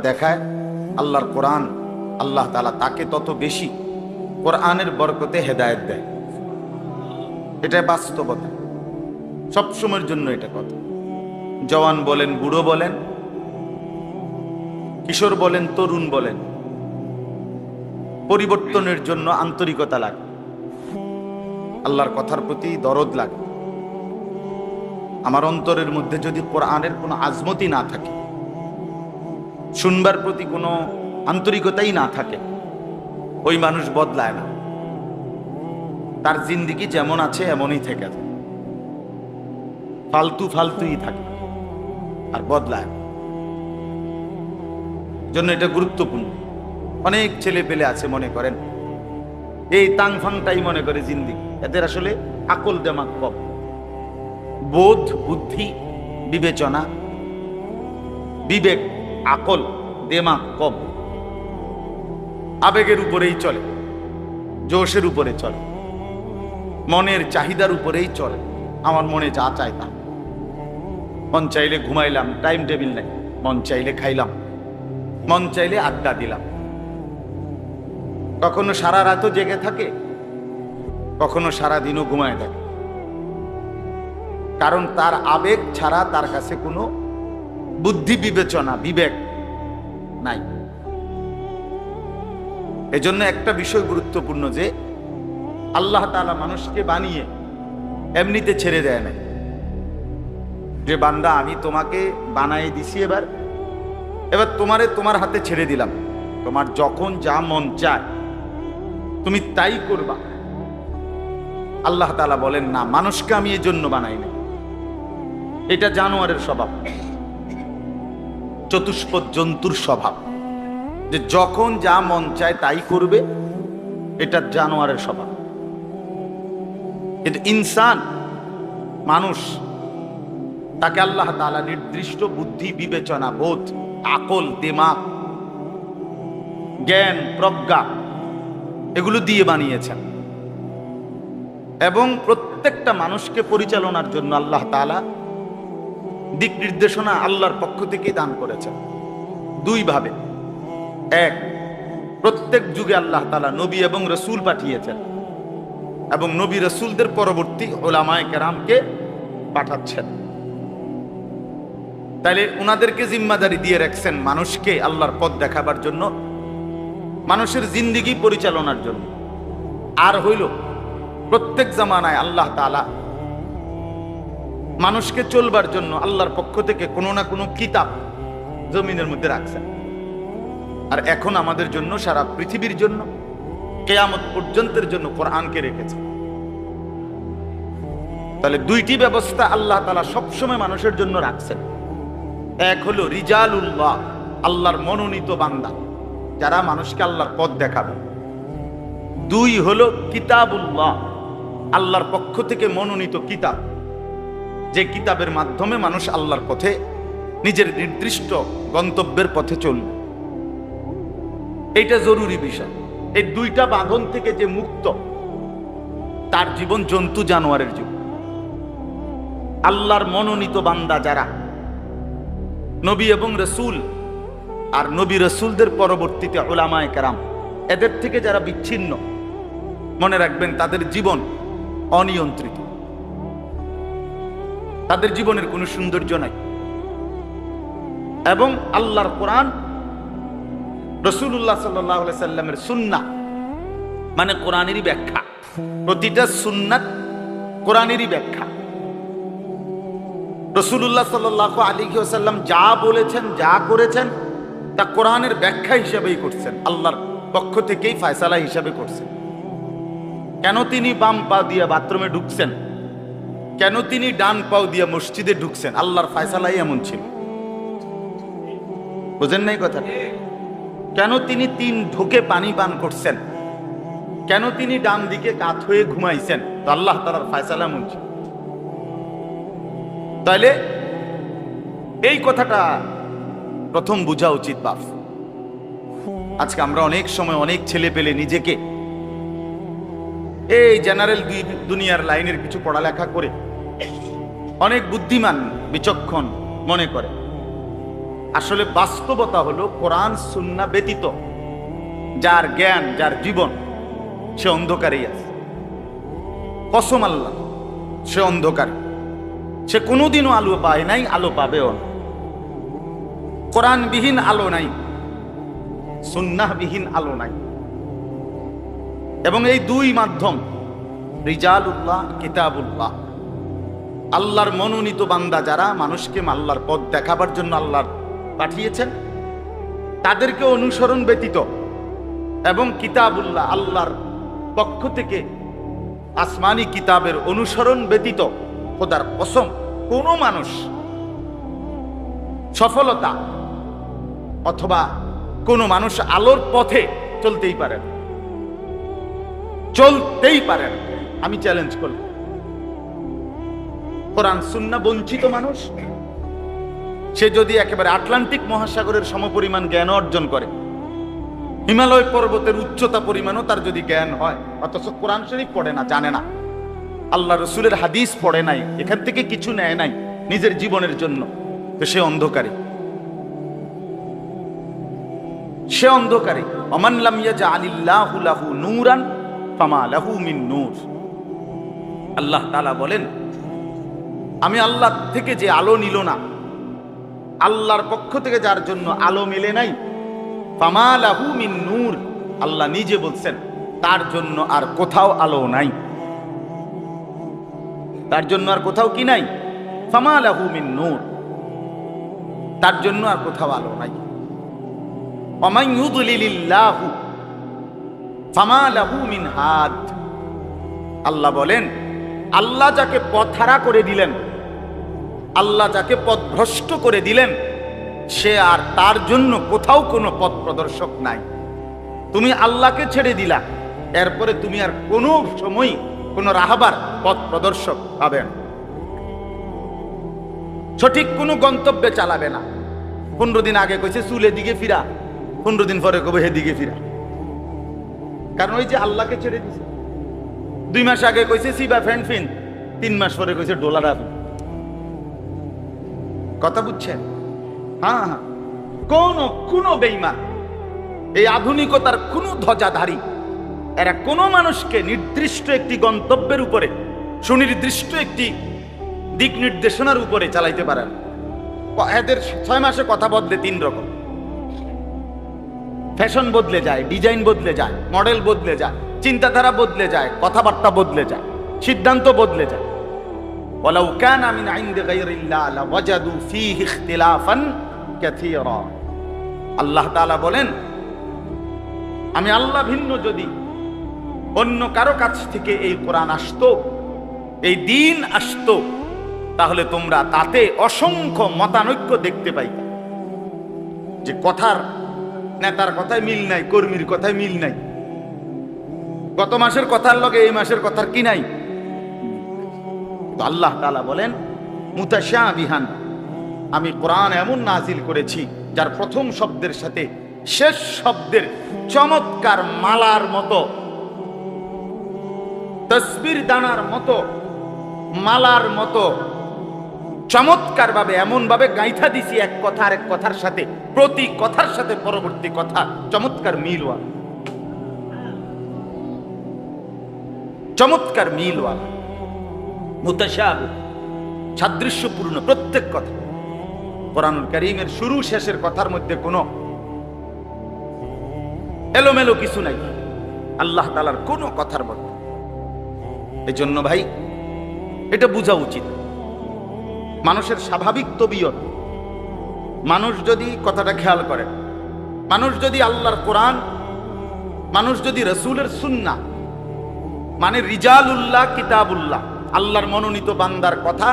দেখায়, আল্লাহর কোরআন আল্লাহ তালা তাকে তত বেশি কোরআনের বরকতে হেদায়েত দেয়। এটা বাস্তবতা। সবসময়ের জন্য এটা কথা। জওয়ান বলেন, বুড়ো বলেন, কিশোর বলেন, তরুণ বলেন, পরিবর্তনের জন্য আন্তরিকতা লাগে। আল্লাহর কথার প্রতি দরদ লাগে। আমার অন্তরের মধ্যে যদি কোরআনের কোনো আজমতি না থাকে শুনবার প্রতি কোনো আন্তরিকতাই না থাকে। ওই মানুষ বদলায় না। তার জিন্দিগি যেমন আছে, এমনই থেকে ফালতু ফালতুই থাকে আর বদলায়। জন্য এটা গুরুত্বপূর্ণ। অনেক ছেলে পেলে আছে মনে করেন। এই তাং ফাংটাই মনে করে জিন্দিগি। এদের আসলে আকল দেমাক কম। বোধ, বুদ্ধি, বিবেচনা, বিবেক আকল দেমাক কম। আবেগের উপরেই চলে, জোশের উপরে চলে, মনের চাহিদার উপরেই চলে, আমার মনে যা চাই তা। মন চাইলে ঘুমাইলাম টাইম টেবিল নাই, মন চাইলে খাইলাম, মন চাইলে আড্ডা দিলাম। কখনো সারা রাতও জেগে থাকে, কখনো সারা দিনও ঘুমায় থাকে। কারণ তার আবেগ ছাড়া তার কাছে কোনো বুদ্ধি বিবেচনা, বিবেক নাই। এজন্য একটা বিষয় গুরুত্বপূর্ণ যে, আল্লাহ তাআলা মানুষকে বানিয়ে এমনিতে ছেড়ে দেয় না যে, বান্দা, আমি তোমাকে বানাই দিছি এবার এবার তোমারে তোমার হাতে ছেড়ে দিলাম। তোমার যখন যা মন চায়, তুমি তাই করবা। আল্লাহ তাআলা বলেন, না, মানুষকে আমি এই জন্য বানাই না এটা জানোয়ারের স্বভাব। চতুষ্পদ জন্তুর স্বভাব। যে যখন যা মন চায় তাই করবে, এটা জানোয়ারের স্বভাব। কিন্তু ইনসান, মানুষ, তাকে আল্লাহ তাআলা নির্দিষ্ট বুদ্ধি, বিবেচনা, বোধ, আকল, দিমাগ, জ্ঞান, প্রজ্ঞা, এগুলো দিয়ে বানিয়েছেন। এবং প্রত্যেকটা মানুষকে পরিচালনার জন্য আল্লাহ তাআলা দিক নির্দেশনা আল্লাহর পক্ষ থেকেই দান করেছেন। দুই ভাবে। এক, প্রত্যেক যুগে আল্লাহ তাআলা নবী এবং রসুল পাঠিয়েছেন এবং নবী রসুলদের পরবর্তী ওলামায় কেরামকে পাঠাচ্ছেন। তাইলে ওনাদেরকে জিম্মাদারি দিয়ে রাখছেন মানুষকে আল্লাহর পথ দেখাবার জন্য, মানুষের জিন্দিগি পরিচালনার জন্য। আর হইল, প্রত্যেক জামানায় আল্লাহ তাআলা মানুষকে চলবার জন্য আল্লাহর পক্ষ থেকে কোনো না কোনো কিতাব জমিনের মধ্যে রাখছেন। আর এখন আমাদের জন্য, সারা পৃথিবীর জন্য, কেয়ামত পর্যন্তের জন্য কোরআনকে রেখেছে। তাহলে দুইটি ব্যবস্থা আল্লাহ তালা সবসময় মানুষের জন্য রাখছেন। এক হলো রিজালুল্লাহ, আল্লাহর মনোনীত বান্দা, যারা মানুষকে আল্লাহর পথ দেখাবে। দুই হলো কিতাবুল্লাহ, আল্লাহর পক্ষ থেকে মনোনীত কিতাব। যে কিতাবের মাধ্যমে মানুষ আল্লাহর পথে, নিজের নির্দিষ্ট গন্তব্যের পথে চলবে। এটা জরুরি বিষয়। এই দুইটা বাঁধন থেকে যে মুক্ত, তার জীবন জন্তু জানোয়ারের জীবন আল্লাহর মনোনীত বান্দা যারা, নবী এবং রসুল, আর নবী রসুলদের পরবর্তীতে ওলামায় কারাম, এদের থেকে যারা বিচ্ছিন্ন, মনে রাখবেন তাদের জীবন অনিয়ন্ত্রিত। তাদের জীবনের কোনো সৌন্দর্য নাই। এবং আল্লাহর কোরআন রসুল্লাহ সাল্লাহ সাল্লামের সুন্না মানে কোরআনেরই ব্যাখ্যা। প্রতিটা সুন্নাত কোরআনেরই ব্যাখ্যা। রসুল্লাহ সাল্লাহ আলী সাল্লাম যা বলেছেন, যা করেছেন, তা কোরআনের ব্যাখ্যা হিসেবেই করছেন। আল্লাহর পক্ষ থেকেই ফায়সালা হিসাবে করছেন। কেন তিনি বাম পা দিয়ে বাথরুমে ঢুকছেন? কেন তিনি ডান পাও দিয়ে মসজিদে ঢুকছেন? আল্লাহর ফায়সালাই এমন ছিল। বুঝেন নাই কথা কেন তিনি তিন ঢোকে পানি পান করছেন? কেন তিনি ডান দিকে কাত হয়ে ঘুমাইছেন? আল্লাহ তালার ফায়সালা এমন ছিল। তাইলে এই কথাটা প্রথম বোঝা উচিত বাপ। আজকে আমরা অনেক সময় অনেক ছেলে পেলে নিজেকে এই জেনারেল দুনিয়ার লাইনের কিছু পড়ালেখা করে অনেক বুদ্ধিমান, বিচক্ষণ মনে করে। আসলে বাস্তবতা হলো কোরআন, সুন্না ব্যতীত। যার জ্ঞান, যার জীবন, সে অন্ধকারেই আছে। কসম আল্লাহ, সে অন্ধকার। সে কোনোদিনও আলো পায় নাই, আলো পাবেও না। কোরআনবিহীন আলো নাই, সুন্নাহবিহীন আলো নাই। এবং এই দুই মাধ্যম, রিজালুল্লাহ, কিতাবুল্লাহ। আল্লাহর মনোনীত বান্দা যারা মানুষকে আল্লাহর পথ দেখাবার জন্য আল্লাহর পাঠিয়েছেন, তাদেরকে অনুসরণ ব্যতীত এবং কিতাবুল্লাহ আল্লাহর পক্ষ থেকে আসমানি কিতাবের অনুসরণ ব্যতীত খোদার কসম, কোনো মানুষ সফলতা অথবা কোনো মানুষ আলোর পথে চলতেই পারে না। চলতেই পারে না। আমি চ্যালেঞ্জ করব কোরআন সুন্না বঞ্চিত মানুষ, সে যদি একেবারে আটলান্টিক মহাসাগরের সমপরিমাণ জ্ঞান অর্জন করে, হিমালয় পর্বতের উচ্চতা পরিমাণও তার যদি জ্ঞান হয়, অথচ কোরআন শরীফ পড়ে না, জানে না। আল্লাহ রসুলের হাদিস পড়ে নাই, এখান থেকে কিছু নেয় নাই, নিজের জীবনের জন্য। সে অন্ধকারী। সে অন্ধকারী। অমানলাম ইয়াজা আলিল্লাহু লাহু নূরান ফামা লাহু মিন নূর। আল্লাহ বলেন আমি আল্লাহ থেকে যে আলো নিল না, আল্লাহর পক্ষ থেকে যার জন্য আলো মেলে নাই ফামা লাহু মিন নূর, আল্লাহ নিজে বলছেন, তার জন্য আর কোথাও আলো নাই। তার জন্য আর কোথাও কি নাই? ফামা লাহু মিন নূর, তার জন্য আর কোথাও আলো নাই। অমাই ইউদলিলিল্লাহু ফামা লাহু মিন হাদ। আল্লাহ বলেন, আল্লাহ যাকে পথহারা করে দিলেন আল্লাহ যাকে পথভ্রষ্ট করে দিলেন, সে আর তার জন্য কোথাও কোনো পথ প্রদর্শক নাই। তুমি আল্লাহকে ছেড়ে দিলা, এরপরে তুমি আর কোনো সময় কোনো রাহাবার পথ প্রদর্শক পাবে না। সঠিক কোনো গন্তব্যে চালাবে না। পনেরো দিন আগে কইছে চুলের দিকে ফিরা। পনেরো দিন পরে কবে দিকে ফিরা। কারণ ওই যে আল্লাহকে ছেড়ে দিছে। দুই মাস আগে কইছে, সিবা ফ্যান ফিন তিন মাস পরে কইছে, ডোলার আপনি কথা বুঝছেন? হ্যাঁ হ্যাঁ কোন কোন বেইমান এই আধুনিকতার কোন ধ্বজাধারী, এরা কোন মানুষকে নির্দিষ্ট একটি গন্তব্যের উপরে, সুনির্দিষ্ট একটি দিক নির্দেশনার উপরে চালাইতে পারে না। এদের ছয় মাসে কথা বদলে তিন রকম। ফ্যাশন বদলে যায়, ডিজাইন বদলে যায়, মডেল বদলে যায়, চিন্তাধারা বদলে যায়, কথাবার্তা বদলে যায়, সিদ্ধান্ত বদলে যায়। ولو كان من عند غير الله لوجدوا فيه اختلافا كثيرا আল্লাহ তাআলা বলেন আমি আল্লাহ ভিন্ন যদি অন্য কারো কাছ থেকে এই কোরআন আসতো এই দিন আসতো তাহলে তোমরা তাতে অসংখ্য মতানৈক্য দেখতে পাইতে যে কথার নেতার কথায় মিল নাই কর্মীর কথায় মিল নাই গত মাসের কথার লগে এই মাসের কথার কি নাই তো আল্লাহ তাআলা বলেন মুতাশা বিহান আমি কোরআন এমন নাজিল করেছি, যার প্রথম শব্দের সাথে শেষ শব্দের চমৎকার মালার মতো, তসবির দানার মতো, মালার মতো চমৎকার ভাবে এমন ভাবে গাইথা দিছি এক কথা আর এক কথার সাথে, প্রতি কথার সাথে পরবর্তী কথা, চমৎকার মিলওয়া চমৎকার মিলওয়া সাদৃশ্যপূর্ণ প্রত্যেক কথা। কোরআনুল করিমের শুরু শেষের কথার মধ্যে কোনো এলোমেলো কিছু নাই। আল্লাহ তালার কোনো কথার মধ্যে। এই জন্য ভাই, এটা বোঝা উচিত। মানুষের স্বাভাবিক তবিয়ত, মানুষ যদি কথাটা খেয়াল করে, মানুষ যদি আল্লাহর কোরআন, মানুষ যদি রসুলের সুন্না মানে রিজাল উল্লাহ কিতাবুল্লাহ আল্লাহর মনোনীত বান্দার কথা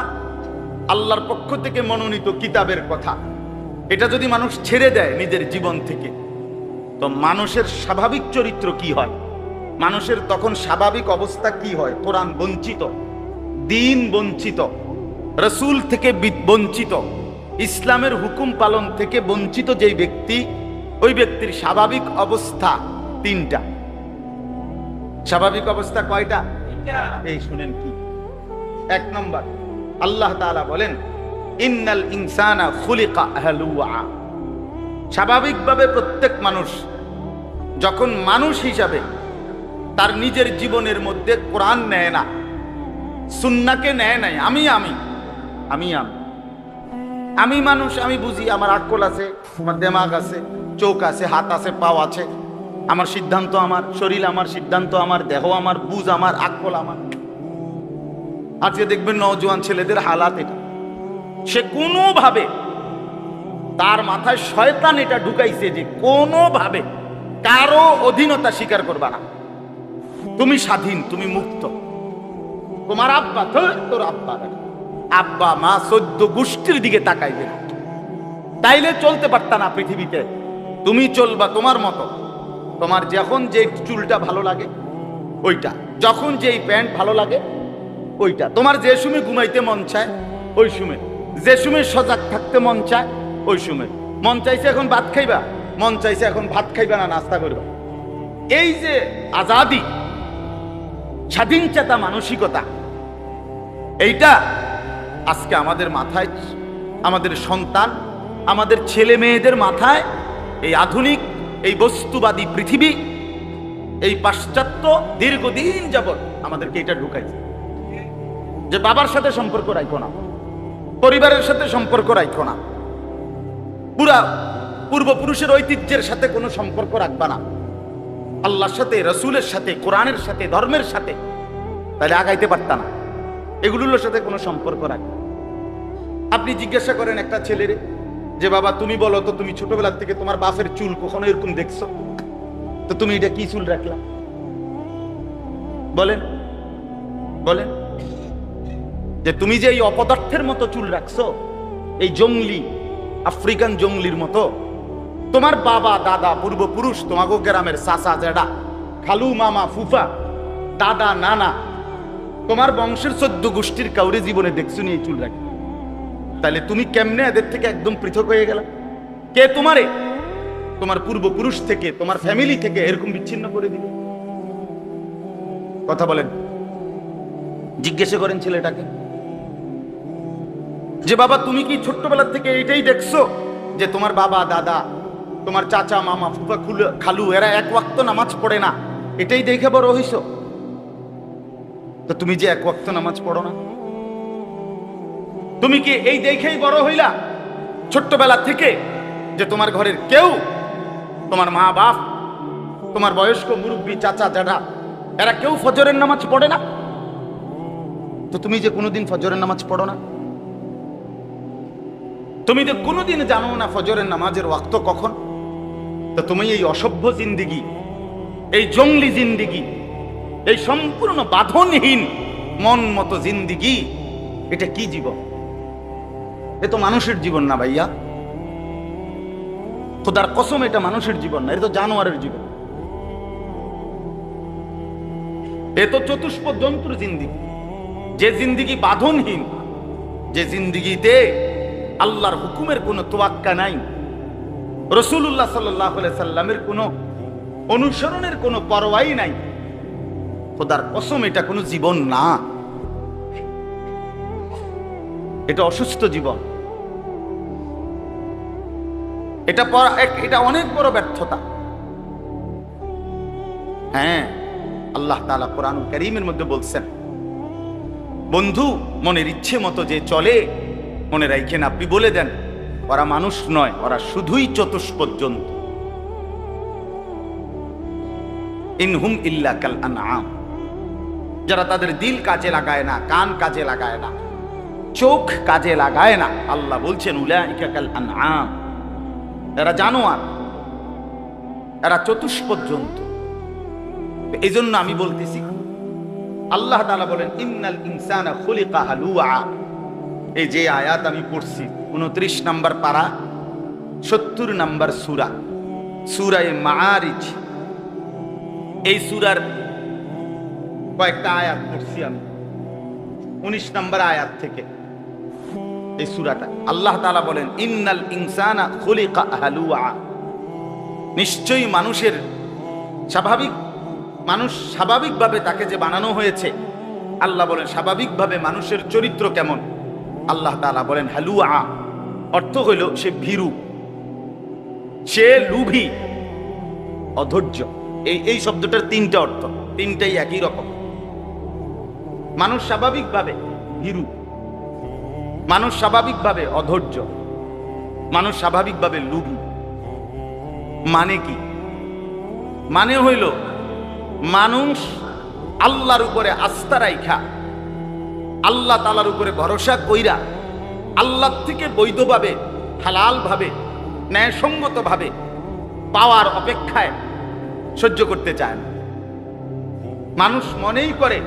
আল্লাহর পক্ষ থেকে মনোনীত কিতাবের কথা। এটা যদি মানুষ ছেড়ে দেয় নিজের জীবন থেকে তো মানুষের স্বাভাবিক চরিত্র কি হয়? মানুষের তখন স্বাভাবিক অবস্থা কি হয়? কোরআন বঞ্চিত দিন বঞ্চিত রসুল থেকে বঞ্চিত ইসলামের হুকুম পালন থেকে বঞ্চিত যেই ব্যক্তি ওই ব্যক্তির স্বাভাবিক অবস্থা তিনটা। স্বাভাবিক অবস্থা কয়টা? এই শুনেন কি? এক নম্বর। আল্লাহ তাআলা বলেন, ইন্নাল ইনসানা খুলিকা স্বাভাবিকভাবে প্রত্যেক মানুষ, যখন মানুষ হিসাবে তার নিজের জীবনের মধ্যে কোরআন নেয় না, সুন্নাকে নেয় নাই, আমি আমি আমি আমি। আমি মানুষ, আমি বুঝি, আমার আকল আছে, আমার দেমাগ আছে, চোখ আছে, হাত আছে, পাও আছে, আমার সিদ্ধান্ত আমার, শরীর আমার, সিদ্ধান্ত আমার, দেহ আমার, বুঝ আমার আকল আমার। আজকে দেখবেন নওজোয়ান ছেলেদের হালাত এটা। সে কোনোভাবে তার মাথায় শয়তান এটা ঢুকাইছে যে কোনোভাবে কারও অধীনতা স্বীকার করবা না। তুমি স্বাধীন, তুমি মুক্ত। তোমার আব্বা তোর আব্বা আব্বা, মা, সদ্য গোষ্ঠীর দিকে তাকাইবে তাইলে চলতে পারতা না পৃথিবীতে। তুমি চলবা তোমার মতো। তোমার যখন যে চুলটা ভালো লাগে, ওইটা। যখন যেই প্যান্ট ভালো লাগে ওইটা। তোমার যে সময় ঘুমাইতে মন চায়, ওই সময় যে সময় সজাগ থাকতে মন চায়, ওই সময় মন চাইছে এখন ভাত খাইবা, মন চাইছে এখন ভাত খাইবা না নাস্তা করবা। এই যে আজাদি, স্বাধীন চেতা মানসিকতা, এইটা আজকে আমাদের মাথায়, আমাদের সন্তান, আমাদের ছেলে মেয়েদের মাথায়, এই আধুনিক, এই বস্তুবাদী পৃথিবী, এই পাশ্চাত্য দীর্ঘদিন যাবৎ আমাদেরকে এটা ঢুকাইছে। যে বাবার সাথে সম্পর্ক রাখো না, পরিবারের সাথে সম্পর্ক রাখো না। পুরা পূর্বপুরুষের ঐতিহ্যের সাথে কোনো সম্পর্ক রাখবা না। আল্লাহর সাথে, রসুলের সাথে, কোরআনের সাথে, ধর্মের সাথে, তাহলে আগাইতে পারতা না। এগুলোর সাথে কোনো সম্পর্ক রাখবে আপনি জিজ্ঞাসা করেন একটা ছেলের যে, বাবা, তুমি বলো তো, তুমি ছোটবেলার থেকে তোমার বাপের চুল কখনো এরকম দেখছ? তো তুমি এটা কি চুল রাখলা? বলেন। বলেন। যে তুমি যে এই অপদার্থের মতো চুল রাখছো, এই জঙ্গলি, আফ্রিকান জঙ্গলির মতো, তোমার বাবা, দাদা, পূর্বপুরুষ তোমাকে গ্রামের সাসা জেডা খালু, মামা, ফুফা, দাদা, নানা, তোমার বংশের চোদ্দ গোষ্ঠীর কাউরে জীবনে দেখছ নি এই চুল রাখি? তাহলে তুমি কেমনে এদের থেকে একদম পৃথক হয়ে গেল? কে তোমারে? তোমার পূর্বপুরুষ থেকে, তোমার ফ্যামিলি থেকে এরকম বিচ্ছিন্ন করে দিবে? কথা বলেন। জিজ্ঞেস করেন ছেলেটাকে। যে বাবা, তুমি কি ছোট্টবেলার থেকে এটাই দেখছ যে তোমার বাবা, দাদা, তোমার চাচা, মামা, ফুফা, খুলু এরা এক ওয়াক্ত নামাজ পড়ে না? এটাই দেখে বড় হইছ? তো তুমি যে এক ওয়াক্ত নামাজ পড়ো না? তুমি কি এই দেখেই বড় হইলা ছোট্টবেলা থেকে যে তোমার ঘরের কেউ, তোমার মা বাপ, তোমার বয়স্ক মুরব্বী, চাচা জাডা এরা কেউ ফজরের নামাজ পড়ে না? তো তুমি যে কোনোদিন ফজরের নামাজ পড়ো না? তুমি যে কোনোদিন জানো না ফজরের নামাজের ওয়াক্ত কখন? তো তুমি এই অসভ্য জিন্দিগি, এই জঙ্গলি জিন্দিগি, এই সম্পূর্ণ বাঁধনহীন মন মতো জিন্দিগি, এটা কি জীবন? এ তো মানুষের জীবন না ভাইয়া। খোদার কসম, এটা মানুষের জীবন না, এটা তো জানোয়ারের জীবন। এ তো চতুষ্প জন্তুর জিন্দিগি। যে জিন্দিগি বাঁধনহীন, যে জিন্দিগিতে আল্লাহর হুকুমের কোনো তোয়াক্কা নাই। রসুল্লাহ সাল্লাহ সাল্লামের কোনো অনুসরণের কোনো পরোয়াই নাই। খোদার কসম, এটা কোনো জীবন না। এটা অসুস্থ জীবন। এটা এটা অনেক বড় ব্যর্থতা। হ্যাঁ আল্লাহ তাআলা কোরআন করিমের মধ্যে বলছেন, বন্ধু, মনের ইচ্ছে মতো যে চলে মনে রাখেন আপনি বলে দেন, ওরা মানুষ নয়, ওরা শুধুই চতুষ্পদ জন্তু ইনহুম ইল্লা কাল আনআম। যারা তাদের দিল কাজে লাগায় না, কান কাজে লাগায় না, চোখ কাজে লাগায় না, আল্লাহ বলছেন, উলাইকা কাল আনআম। এরা জানোয়ার, এরা চতুষ্পদ জন্তু এই জন্য আমি বলতেছি, আল্লাহ তাআলা বলেন, ইন্নাল ইনসানা খুলিকা হালুয়া। এই যে আয়াত আমি পড়ছি, উনত্রিশ নাম্বার পাড়া সত্তর নাম্বার সুরা, সুরায় মারিজ এই সুরার কয়েকটা আয়াত পড়ছি আমি, উনিশ নাম্বার আয়াত থেকে এই সুরাটা। আল্লাহ তালা বলেন, ইন্নাল ইনসানা খুলিকা হালুয়া। নিশ্চয়ই মানুষের স্বাভাবিক, মানুষ স্বাভাবিকভাবে তাকে যে বানানো হয়েছে, আল্লাহ বলেন, স্বাভাবিকভাবে মানুষের চরিত্র কেমন? আল্লাহ তাআলা বলেন, হালুয়া, অর্থ হইল সে ভীরু, সে লুভি, অধৈর্য। এই এই শব্দটার তিনটা অর্থ, তিনটাই একই রকম। মানুষ স্বাভাবিকভাবে ভীরু, মানুষ স্বাভাবিকভাবে অধৈর্য, মানুষ স্বাভাবিকভাবে লুভি। মানে কি? মানে হইল, মানুষ আল্লাহর উপরে আস্থা রাইখা আল্লাহ তালার উপরে ভরসা কইরা আল্লাহ থেকে বৈধভাবে, হালালভাবে, ন্যায়সঙ্গতভাবে পাওয়ার অপেক্ষায় সহ্য করতে চায় না মানুষ মনেই করে,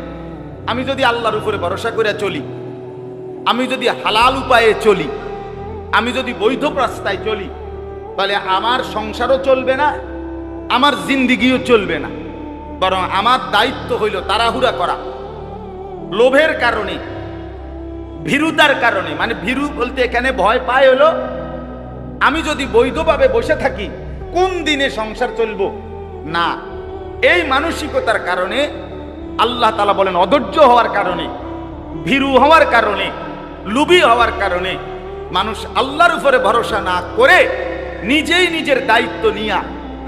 আমি যদি আল্লাহর উপরে ভরসা করে চলি, আমি যদি হালাল উপায়ে চলি, আমি যদি বৈধ রাস্তায় চলি, তাহলে আমার সংসারও চলবে না, আমার জিন্দিগিও চলবে না, বরং আমার দায়িত্ব হইল তাড়াহুড়া করা। লোভের কারণে, ভীরুতার কারণে মানে ভীরু বলতে এখানে ভয় পায় হলো, আমি যদি বৈধভাবে বসে থাকি, কোন দিনে সংসার চলবো? না, এই মানসিকতার কারণে, আল্লাহ তালা বলেন অধৈর্য হওয়ার কারণে, ভীরু হওয়ার কারণে লুবি হওয়ার কারণে, মানুষ আল্লাহর উপরে ভরসা না করে নিজেই নিজের দায়িত্ব নিয়া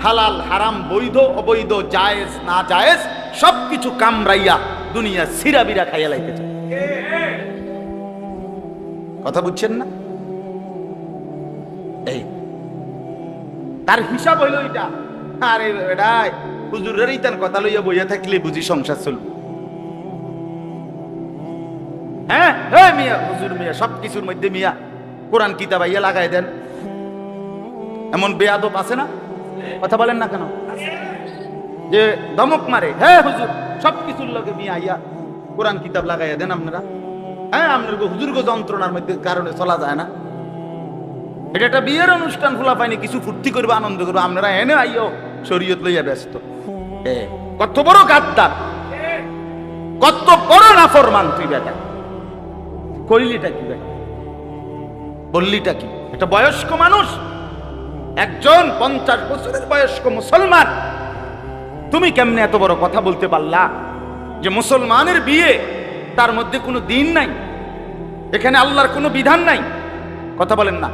হালাল, হারাম, বৈধ, অবৈধ, জায়েজ, না জায়েজ, সবকিছু কামড়াইয়া দুনিয়া সিরাবিরা খাইয়া লাইতেছে কথা বুঝছেন না? এই, তার হিসাব হইল এটা আরে বেড়াই হুজুরের ইতান কথা লইয়া বইয়া থাকলে বুঝি সংসার চলবে। হ্যাঁ হ্যাঁ মিয়া, হুজুর মিয়া সব কিছুর মধ্যে মিয়া, কোরআন কিতাব আইয়া লাগাই দেন। এমন বেয়াদব আছে না? কথা বলেন না কেন? যে দমক মারে। হ্যাঁ হুজুর। সব কিছুর লগে মিয়া আইয়া কোরআন কিতাব লাগাইয়া দেন আপনারা। হ্যাঁ আপনার হুজুর্গ যন্ত্রণার মধ্যে কারণে চলা যায় না। এটা একটা বিয়ের অনুষ্ঠান খোলা পাইনি কিছু ফুর্তি করবে, আনন্দ করবে, আপনারা এনে আইও শরীয়ত লইয়া ব্যস্ত। কত বড় গাদ্দার, কত বড় নাফরমান তুই বেটা। করিলিটা কি বেটা? বললিটা কি? একটা বয়স্ক মানুষ, একজন পঞ্চাশ বছরের বয়স্ক মুসলমান। তুমি কেমনে এত বড় কথা বলতে পারলা? যে মুসলমানের বিয়ে তার মধ্যে কোনো দিন নাই। এখানে আল্লাহর কোনো বিধান নাই। কথা বলেন না।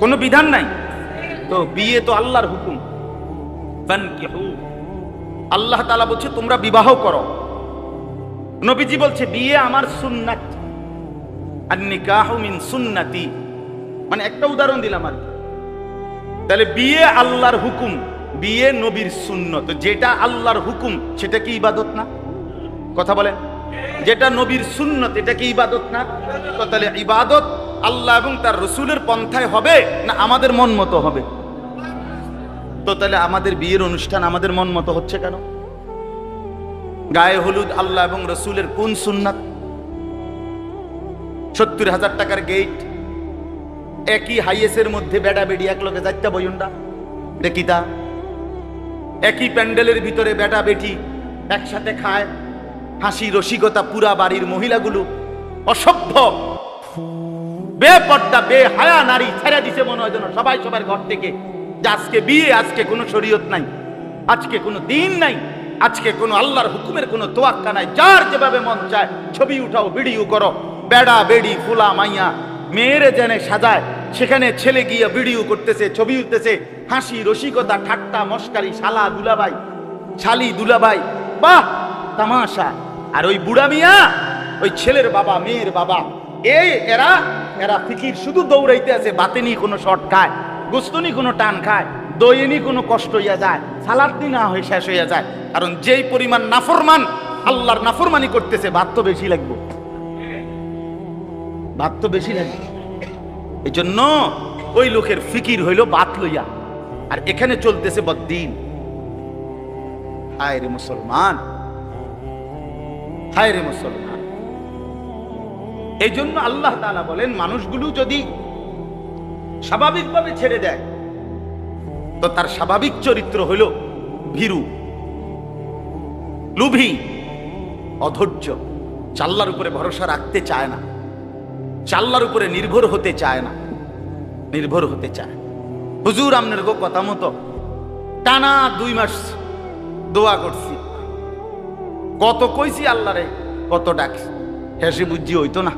কোনো বিধান নাই। তো বিয়ে তো আল্লাহর হুকুম। আল্লাহ তালা বলছে, তোমরা বিবাহ করো। নবীজি বলছে, বিয়ে আমার সুন্নাত। আর নিকাহ মিন সুন্নাতি। মানে একটা উদাহরণ দিলাম আর। তাহলে বিয়ে আল্লাহর হুকুম। বিয়ে নবীর সুন্নত, যেটা আল্লাহর হুকুম, সেটা কি ইবাদত না? কথা বলেন। যেটা নবীর সুন্নত, এটা কি ইবাদত না? তো তাহলে ইবাদত আল্লাহ এবং তার রসুলের পন্থায় হবে না আমাদের মন মতো হবে? তো তাহলে আমাদের বিয়ের অনুষ্ঠান আমাদের মন মতো হচ্ছে কেন? গায়ে হলুদ আল্লাহ এবং রসুলের কোন সুন্নাত? সত্তর হাজার টাকার গেট একই হাইয়েসের মধ্যে বেড়া বেড়ি এক লোকে যাইতা বইন্ডা এটা কি তা? একই প্যান্ডেলের ভিতরে বেটা বেটি একসাথে খায়। হাসি রসিকতা পুরা বাড়ির মহিলাগুলো অসভ্য। বে বেপর্দা বে হায়া নারী ছেড়ে দিছে মনে হয় যেন সবাই সবার ঘর থেকে, যে আজকে বিয়ে, আজকে কোনো শরীয়ত নাই, আজকে কোনো দিন নাই, আজকে কোনো আল্লাহর হুকুমের কোনো তোয়াক্কা নাই। যার যেভাবে মন চায়, ছবি উঠাও, ভিডিও করো। বেড়া, বেড়ি, ফুলা, মাইয়া, মেয়েরে জেনে সাজায় সেখানে ছেলে গিয়ে ভিডিও করতেছে, ছবি উঠতেছে হাসি, রসিকতা, ঠাট্টা, মস্কারি, শালা দুলাবাই শালি দুলাবাই বাহ, তামাশা। আর ওই বুড়া মিয়া, ওই ছেলের বাবা, মেয়ের বাবা এই এরা এরা ফিকির, শুধু দৌড়াইতে আছে, বাতেনি কোনো শর্ট খায়, গুস্তনি কোনো টান খায় দইনি কোনো কষ্ট হইয়া যায়, সালাদ দিন না হয়ে শেষ হইয়া যায়, কারণ যেই পরিমাণ নাফরমান, আল্লাহর নাফরমানি করতেছে, ভাত তো বেশি লাগবে। ভাত তো বেশি লাগবে। এই জন্য ওই লোকের ফিকির হইল বাত লইয়া। আর এখানে চলতেছে বদ্দিন। হায় রে মুসলমান। হায় রে মুসলমান। এই জন্য আল্লাহ তাআলা বলেন, মানুষগুলো যদি স্বাভাবিকভাবে ছেড়ে দেয়, তো তার স্বাভাবিক চরিত্র হইল ভীরু, লুভি, অধৈর্য চাল্লার উপরে ভরসা রাখতে চায় না। চাল্লার উপরে নির্ভর হতে চায় না। নির্ভর হতে চায়। হুজুর আপনার গো কথা মতো টানা দুই মাস দোয়া করছি। কত কইছি আল্লাহরে, কত ডাকছি হেসে বুঝছি হইতো না।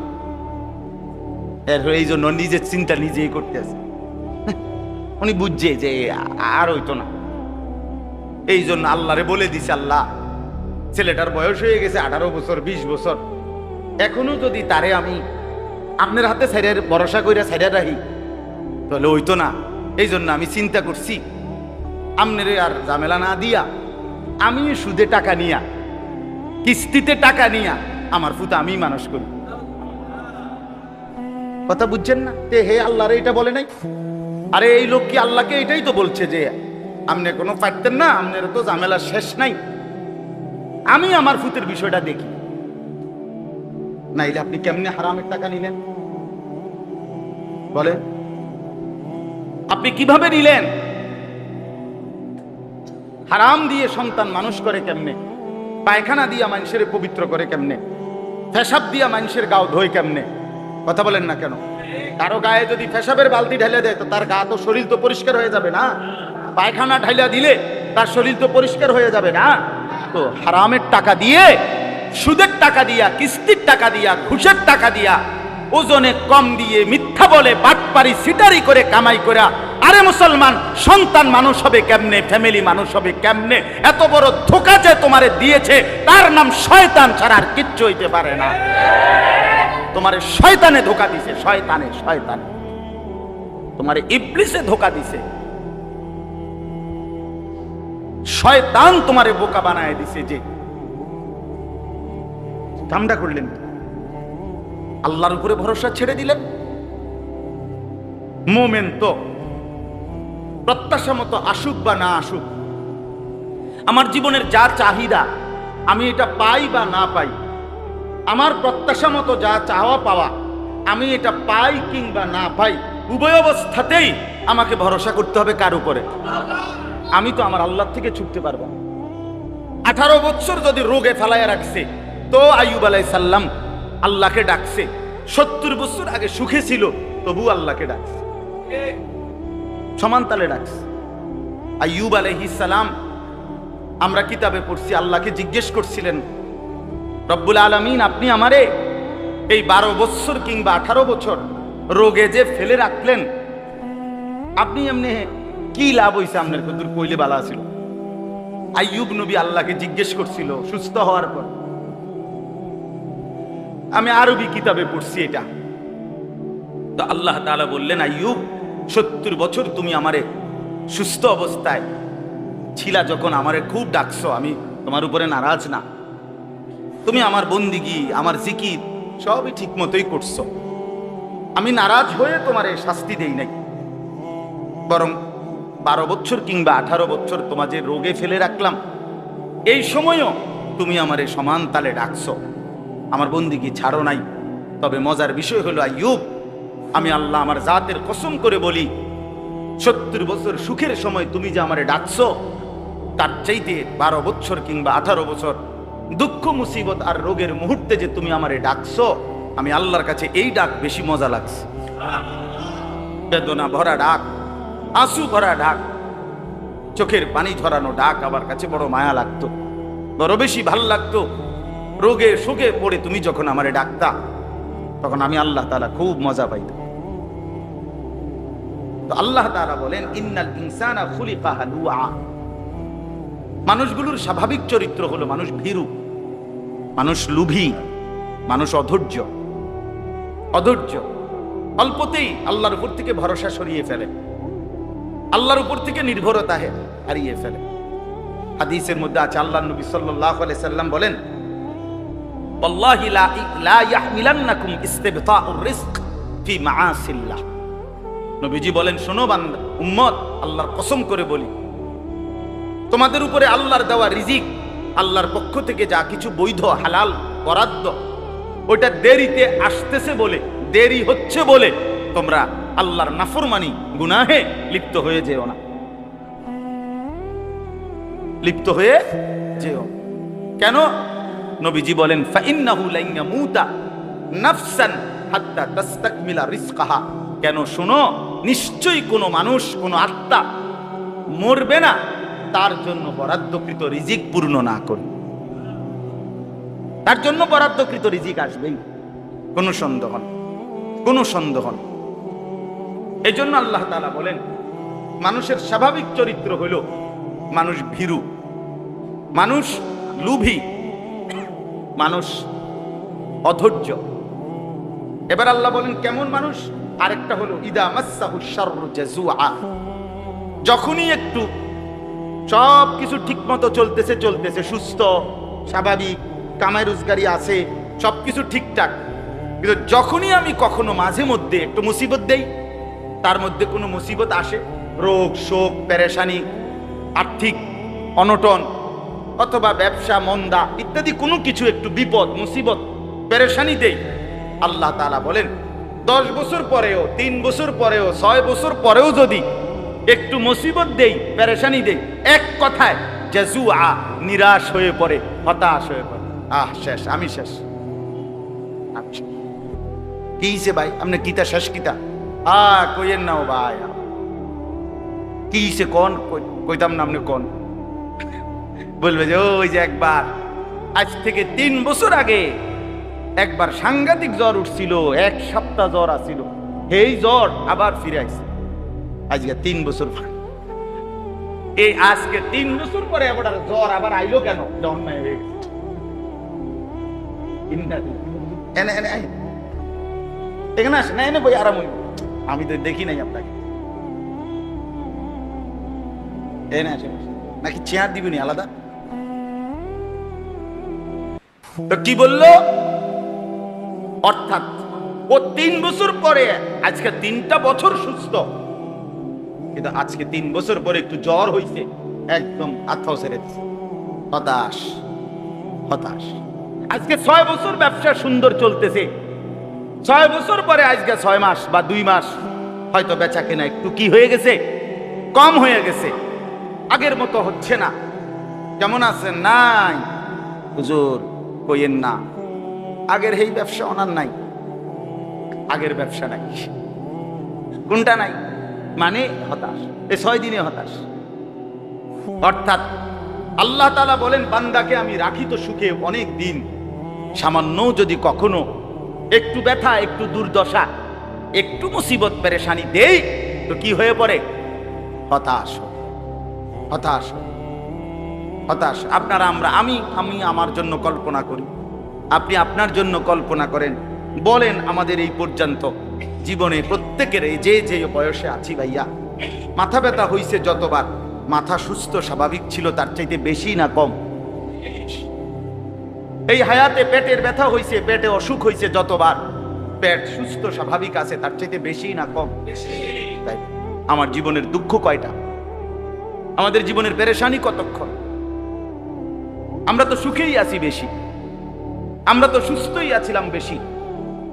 এর এই জন্য নিজের চিন্তা নিজেই করতে আছে। উনি বুঝছে যে আর হইতো না। এই জন্য আল্লাহরে বলে দিছে, আল্লাহ, ছেলেটার বয়স হয়ে গেছে আঠারো বছর, বিশ বছর। এখনও যদি তারে আমি আপনার হাতে সাইডের ভরসা কইরা সাইডে রাখি। তাহলে হইতো না। এই জন্য আমি চিন্তা করছি আমনের আর ঝামেলা না দিয়া আমি সুদে টাকা নিয়া, কিস্তিতে টাকা নিয়া আমার ফুতা আমি মানুষ করি। কথা বুঝছেন না? তে হে আল্লাহরে এটা বলে নাই? আরে এই লোক কি আল্লাহকে এটাই তো বলছে যে, আপনি কোনো পারতেন না, আপনার তো ঝামেলা শেষ নাই। আমি আমার ফুতের বিষয়টা দেখি। নাইলে আপনি কেমনে হারামের টাকা নিলেন? বলে, আপনি কীভাবে নিলেন? হারাম দিয়ে সন্তান মানুষ করে কেমনে? পায়খানা দিয়া মানুষের পবিত্র করে কেমনে? ফেসাব দিয়া মানুষের গাও ধোয় কেমনে? কথা বলেন না কেন? কারও গায়ে যদি ফেসাবের বালতি ঢেলে দেয়, তো তার গা তো শরীর তো পরিষ্কার হয়ে যাবে না? পায়খানা ঢাইলা দিলে তার শরীর তো পরিষ্কার হয়ে যাবে না? তো হারামের টাকা দিয়ে, সুদের টাকা দিয়া, কিস্তির টাকা দিয়া, ঘুষের টাকা দিয়া, ওজনে কম দিয়ে মিথ্যা বলে বাটপারি সিটারি করে কামাই করা আরে মুসলমান সন্তান মানুষ হবে কেমনে ফ্যামিলি মানুষ হবে কেমনে? এত বড় ধোকা যে তোমারে দিয়েছে তার নাম শয়তান ছাড়া আর কিচ্ছু হইতে পারে না। তোমারে শয়তানে ধোকা দিছে শয়তানে শয়তানে। তোমারে ইবলিসে ধোকা দিছে। শয়তান তোমারে বোকা বানায় দিছে যে। কামটা করলেন? আল্লাহর উপরে ভরসা ছেড়ে দিলেন। মোমেন তো প্রত্যাশা মতো আসুক বা না আসুক, আমার জীবনের যা চাহিদা, আমি এটা পাই বা না পাই, আমার প্রত্যাশা মতো যা চাওয়া পাওয়া, আমি এটা পাই কিংবা না পাই, উভয় অবস্থাতেই আমাকে ভরসা করতে হবে কার উপরে? আমি তো আমার আল্লাহ থেকে ছুটতে পারব আঠারো বছর যদি রোগে ফেলাইয়া রাখছে, তো আইয়ুব আলাই সাল্লাম আল্লাহকে ডাকছে। সত্তর বছর আগে সুখে ছিল তবু আল্লাহকে ডাকছে। সমান তালে ডাকছে। আইয়ুব সালাম, আমরা কিতাবে পড়ছি, আল্লাহকে জিজ্ঞেস করছিলেন, রব্বুল আলমিন, আপনি আমারে এই বারো বছর কিংবা আঠারো বছর রোগে যে ফেলে রাখলেন, আপনি এমনি কি লাভ হয়েছে আপনার কত কইলে বালা ছিল। আইয়ুব নবী আল্লাহকে জিজ্ঞেস করছিল, সুস্থ হওয়ার পর। আমি আরবি কিতাবে পড়ছি এটা। তো আল্লাহ তাআলা বললেন, আইয়ুব সত্তর বছর তুমি আমারে সুস্থ অবস্থায় ছিলা যখন আমারে খুব ডাকছো, আমি তোমার উপরে নারাজ না। তুমি আমার বন্দিগি, আমার জিকির সবই ঠিক মতোই করছ। আমি নারাজ হয়ে তোমারে শাস্তি দেই নাই। বরং বারো বছর কিংবা আঠারো বছর তোমার যে রোগে ফেলে রাখলাম, এই সময়ও তুমি আমারে সমান তালে ডাকছো। আমার বন্দিগি ছাড়ো নাই। তবে মজার বিষয় হলো, আইয়ুব আমি আল্লাহ আমার জাতের কসম করে বলি, সত্তর বছর সুখের সময় তুমি যে আমারে ডাকছো, তার চাইতে বারো বছর কিংবা আঠারো বছর দুঃখ, মুসিবত আর রোগের মুহূর্তে যে তুমি আমারে ডাকছো, আমি আল্লাহর কাছে এই ডাক বেশি মজা লাগছে। বেদনা ভরা ডাক, আঁসু ভরা ডাক, চোখের পানি ঝরানো ডাক আমার কাছে বড় মায়া লাগতো, বড় বেশি ভালো লাগতো। রোগে শোকে পড়ে তুমি যখন আমারে ডাকতা, তখন আমি আল্লাহ তালা খুব মজা পাইতাম। তো আল্লাহ তাআলা বলেন ইন্নাল ইনসানা খুলিকা হালুআ মানুষগুলোর স্বাভাবিক চরিত্র হলো মানুষ ভীরু মানুষ লুভী মানুষ অধৈর্য অধৈর্য অল্পতেই আল্লাহর উপর থেকে ভরসা সরিয়ে ফেলে আল্লাহর উপর থেকে নির্ভরতা হে- হারিয়ে ফেলে হাদিসের মধ্যে আছে আল্লাহ নবী সাল্লাল্লাহু আলাইহি সাল্লাম বলেন والله لا لا يحملنكم استبطاء الرزق في معاصي الله নবীজি বলেন, শোনো বান্দা, উম্মত, আল্লাহর কসম করে বলি। তোমাদের উপরে আল্লাহর দেওয়া রিজিক, আল্লাহর পক্ষ থেকে যা কিছু বৈধ, হালাল, বরাদ্দ, ওইটা দেরিতে আসতেছে বলে, দেরি হচ্ছে বলে তোমরা আল্লাহর নাফরমানি, গুনাহে লিপ্ত হয়ে যেও না। লিপ্ত হয়ে যেও। কেন? নবীজি বলেন, ফাইন্নাহু লান ইয়ামুতা নাফসান হাত্তা তাস্তাকমিলা রিজকাহা। কেন? শুনো নিশ্চয়ই কোনো মানুষ, কোনো আত্মা মরবে না। তার জন্য বরাদ্দকৃত রিজিক পূর্ণ না করে তার জন্য বরাদ্দকৃত রিজিক আসবেই। কোনো সন্দেহ কোনো সন্দেহ এই জন্য আল্লাহ তালা বলেন, মানুষের স্বাভাবিক চরিত্র হইল মানুষ ভীরু, মানুষ লুভি, মানুষ অধৈর্য। এবার আল্লাহ বলেন, কেমন মানুষ? আরেকটা হলো, ইদা মাসাহু শাররু জাজুআ যখনই একটু সব কিছু ঠিক মতো চলতেছে চলতেছে, সুস্থ, স্বাভাবিক, কামাই রোজগারি আছে সব কিছু ঠিকঠাক। কিন্তু যখনই আমি কখনো মাঝে মধ্যে একটু মুসিবত দেই, তার মধ্যে কোনো মুসিবত আসে, রোগ, শোক, পেরেশানি, আর্থিক অনটন অথবা ব্যবসা, মন্দা ইত্যাদি কোনো কিছু একটু বিপদ, মুসিবত, পেরেশানি দেই, আল্লাহ তালা বলেন দশ বছর পরেও, তিন বছর পরেও, ছয় বছর পরেও যদি একটু মুসিবত দেই, পেরেশানি দেই, এক কথায় জাজু আ নিরাশ হয়ে পড়ে, হতাশ হয়ে পড়ে। আহ, শেষ, আমি শেষ। কি হইছে ভাই? আপনি কিতা শেষ কিতা? আ কইয়েন নাও ভাই। কি হইছে কোন? কই- কইতাম না আপনি কোন? বলবে যে, ওই যে একবার। আজ থেকে তিন বছর আগে একবার সাংঘাতিক জ্বর উঠছিল, এক সপ্তাহ জ্বর আসছিল এই জ্বর আবার ফিরে আসছে আজকে তিন বছর এই আজকে তিন বছর পরে আবার জ্বর আবার আইলো কেন? অন্যায় হয়ে। এখানে আসে বই আরাম হইব। আমি তো দেখি নাই আপনাকে। এনে আসে নাকি চেয়ার দিবনি আলাদা? তো কি বলল? অর্থাৎ ও তিন বছর পরে, আজকে তিনটা বছর সুস্থ। কিন্তু আজকে তিন বছর পরে একটু জ্বর হয়েছে একদম আত্মাও ছেড়ে দিছে। হতাশ হতাশ। আজকে ছয় বছর ব্যবসা সুন্দর চলতেছে। ছয় বছর পরে আজকে ছয় মাস বা দুই মাস, হয়তো বেচা কেনা একটু কি হয়ে গেছে? কম হয়ে গেছে। আগের মতো হচ্ছে না। কেমন আছেন? নাই। হুজুর, কইয়েন না। আগের এই ব্যবসা ওনার নাই। আগের ব্যবসা নাই। কোনটা নাই? মানে হতাশ। এই ছয় দিনে হতাশ। অর্থাৎ আল্লাহ তালা বলেন, বান্দাকে আমি রাখি তো সুখে অনেক দিন। সামান্য যদি কখনো একটু ব্যথা, একটু দুর্দশা, একটু মুসিবত পেরেশানি দেই, তো কি হয়ে পড়ে? হতাশ হতাশ হতাশ। আপনারা, আমরা, আমি আমি আমার জন্য কল্পনা করি। আপনি আপনার জন্য কল্পনা করেন। বলেন আমাদের এই পর্যন্ত জীবনে প্রত্যেকের এই যে যে বয়সে আছি ভাইয়া, মাথা ব্যথা হইছে যতবার, মাথা সুস্থ স্বাভাবিক ছিল তার চাইতে বেশি না কম। এই হায়াতে পেটের ব্যথা হইছে, পেটে অসুখ হইছে যতবার, পেট সুস্থ স্বাভাবিক আছে তার চাইতে বেশি না কম। তাই আমার জীবনের দুঃখ কয়টা? আমাদের জীবনের পেরেশানি কতক্ষণ? আমরা তো সুখেই আছি বেশি। আমরা তো সুস্থই আছিলাম বেশি।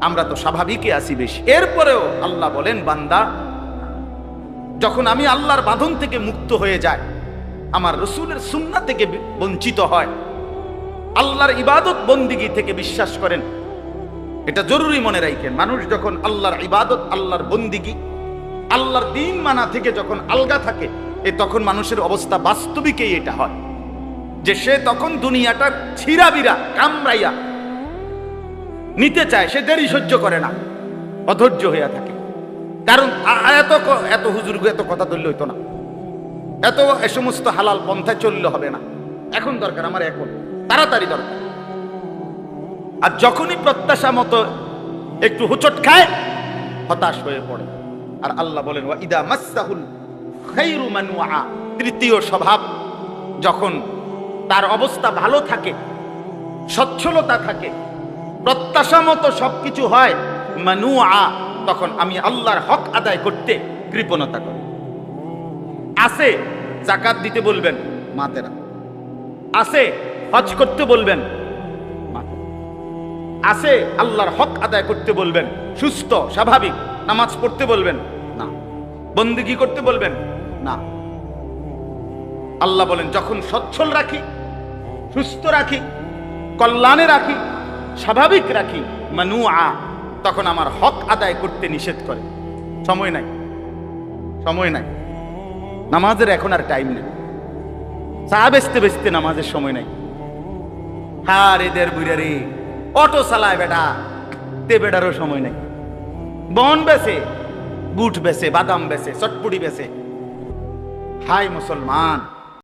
আমরা তো স্বাভাবিকই আছি বেশি। এরপরেও আল্লাহ বলেন, বান্দা, যখন আমি আল্লাহর বাঁধন থেকে মুক্ত হয়ে যায় আমার রসুলের সুন্না থেকে বঞ্চিত হয়, আল্লাহর ইবাদত বন্দিগি থেকে বিশ্বাস করেন, এটা জরুরি মনে রাখেন। মানুষ যখন আল্লাহর ইবাদত, আল্লাহর বন্দিগি, আল্লাহর দিন মানা থেকে যখন আলগা থাকে, এ তখন মানুষের অবস্থা বাস্তবিকেই এটা হয়। যে সে তখন দুনিয়াটা ছিঁড়াবিরা, কামড়াইয়া নিতে চায়, সে দেরি সহ্য করে না, অধৈর্য হইয়া থাকে। কারণ এত এত হুজুর এত কথা ধরলে হইতো না। এত এ সমস্ত হালাল পন্থায় চললে হবে না। এখন দরকার আমার এখন। তাড়াতাড়ি দরকার। আর যখনই প্রত্যাশা মতো একটু হুচট খায়, হতাশ হয়ে পড়ে। আর আল্লাহ বলেন ইদা মাসাহুল তৃতীয় স্বভাব, যখন তার অবস্থা ভালো থাকে, সচ্ছলতা থাকে প্রত্যাশা মতো সবকিছু হয়, মানুআ, তখন আমি আল্লাহর হক আদায় করতে কৃপণতা করি। আছে জাকাত দিতে বলবেন মাতেরা আছে হজ করতে বলবেন। আছে আল্লাহর হক আদায় করতে বলবেন, সুস্থ, স্বাভাবিক, নামাজ পড়তে বলবেন, না। বন্দিগি করতে বলবেন, না। আল্লাহ বলেন, যখন সচ্ছল রাখি, সুস্থ রাখি, কল্যাণে রাখি স্বাভাবিক রাখি মানু আ তখন আমার হক আদায় করতে নিষেধ করে। সময় নাই সময় নাই। নামাজের এখন আর টাইম নেই। চা বেচতে বেচতে নামাজের সময় নাই। হার এদের বুড়ে রে, অটো চালায় বেটা, তে বেটারও সময় নেই। বন বেছে বুট বেছে বাদাম বেছে চটপুটি বেছে হাই মুসলমান